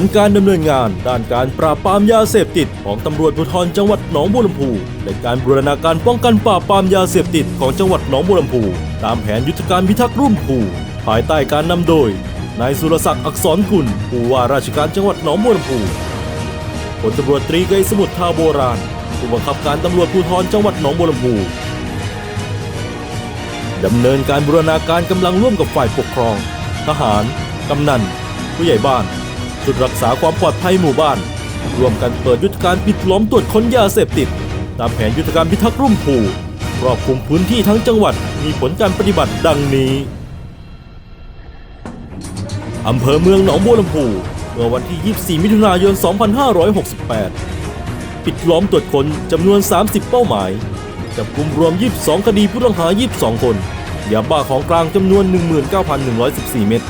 ลการดำเนินงานด้านการปราบปรามยาเสพติดของตำรวจภูธรจังหวัดหนองบัวลำพูและการบูรณาการป้องกันปราบปรามยาเสพติดของจังหวัดหนองบัวลำพูตามแผนยุทธการพิทักษ์รุ่มพูภายใต้การนำโดยนายสุรศักดิ์อักษรกุลผู้ว่าราชการจังหวัดหนองบัวลำพูพลตำรวจตรีไกรสมุทรทาโบราณผู้บังคับการตำรวจภูธรจังหวัดหนองบัวลำพูดำเนินการบูรณาการกำลังร่วมกับฝ่ายปกครอง ทหาร กำนัน ผู้ใหญ่บ้าน ชุดรักษาความปลอดภัยหมู่บ้าน ร่วมกันเปิดยุทธการปิดล้อมตรวจค้นยาเสพติด ตามแผนยุทธการพิทักษ์รุ่มผูครอบคลุมพื้นที่ทั้งจังหวัดมีผลการปฏิบัติดังนี้อำเภอเมืองหนองบัวลำพูเมื่อวันที่ 24 มิถุนายน 2568 ปิดล้อมตรวจค้นจำนวน 30 เป้าหมาย จับกลุ่มรวม 22 คดีผู้ต้องหา 22 คน ยาบ้าของกลางจำนวน 19,114 เม็ด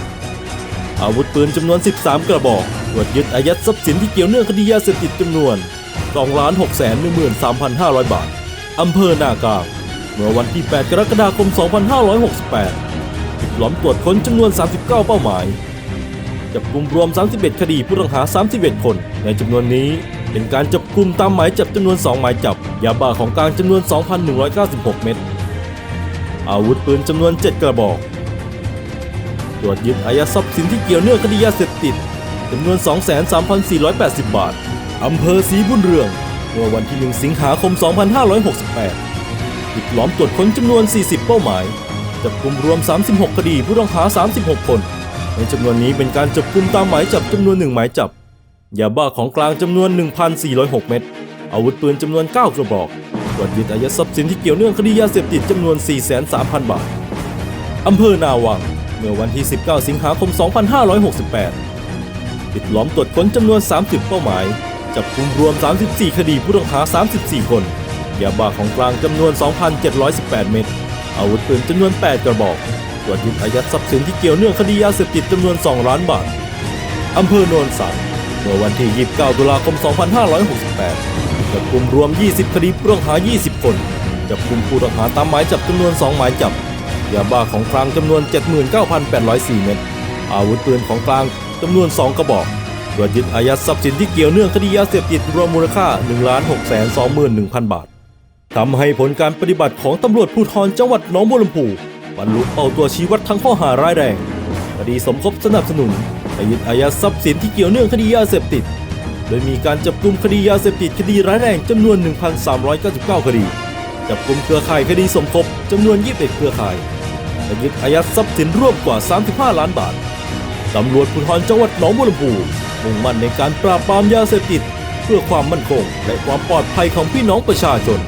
อาวุธปืนจำนวน 13 กระบอกตรวจยึดอายัดทรัพย์สินที่เกี่ยวเนื่องคดียาเสพติดจำนวน2 6 1 3 5 0 0 บาท อำเภอนากาเมื่อวันที่ 8 กรกฎาคม 2568ปิดล้อมตรวจค้นจำนวน 39 เป้าหมาย จับกลุ่มรวม 31 คดีผู้ต้องหา 31 คน ในจำนวนนี้เป็นการจับกลุ่มตามหมายจับจำนวน 2 หมายจับ ยาบ้าของกลางจำนวน 2,196 เม็ด อาวุธปืนจำนวน 7 กระบอก ตรวจยึดอายัดทรัพย์สินที่เกี่ยวเนื่องคดียาเสพติดจำนวน 23,480 บาท อำเภอศรีบุญเรือง เมื่อวันที่ 1 สิงหาคม 2568 ปิดล้อมตรวจค้นจำนวน 40 เป้าหมาย จับกลุ่มรวม 36 คดีผู้ต้องหา 36 คน ในจำนวนนี้เป็นการจับกลุ่มตามหมายจับจำนวน 1 หมายจับ ยาบ้าของกลางจำนวน 1,406 เม็ด อาวุธปืนจำนวน 9 กระบอก ตรวจยึดอายัดทรัพย์สินที่เกี่ยวเนื่องคดียาเสพติดจำนวน 4,300 0บาท อำเภอนาวัง มื่อวันที่ 19 สิงหาคม 2568 ปิดล้อมตรวจค้นจำนวน 30 เป้าหมาย จับกลุ่มรวม 34 คดีผู้ต้องหา 34 คนยาบ้าของกลางจำนวน 2,718 เม็ด อาวุธปืนจำนวน 8 กระบอกตรวจยึดอายัดทรัพย์สินที่เกี่ยวเนื่องคดียาเสพติดจำนวน 2 ล้านบาท อำเภอโนนสังเมื่อวันที่ 29 ตุลาคม 2568 จับกลุ่มรวม 20 คดีผู้ต้องหา 20 คน จับกลุ่มผู้ต้องหาตามหมายจับจำนวน 2 หมายจับ ยาบ้าของกลางจำนวน 79,804 เม็ด อาวุธปืนของกลางจำนวน 2 กระบอกตรวจยึดอายัดทรัพย์สินที่เกี่ยวเนื่องคดียาเสพติดรวมมูลค่า 1,621,000 บาท ทำให้ผลการปฏิบัติของตำรวจภูธรจังหวัดหนองบัวลำพูบรรลุเป้าตัวชี้วัดทั้งข้อหาร้ายแรง คดีสมคบสนับสนุนและยึดอายัดทรัพย์สินที่เกี่ยวเนื่องคดียาเสพติด โดยมีการจับกลุ่มคดียาเสพติดคดีร้ายแรงจำนวน 1,399 คดี จับกลุ่มเครือข่ายคดีสมคบจำนวน 21 เครือข่าย และยึดอายัดทรัพย์สินร่วมกว่า 35 ล้านบาท ตำรวจภูธรจังหวัดหนองบัวลำพูมุ่งมั่นในการปราบปรามยาเสพติด เพื่อความมั่นคงและความปลอดภัยของพี่น้องประชาชน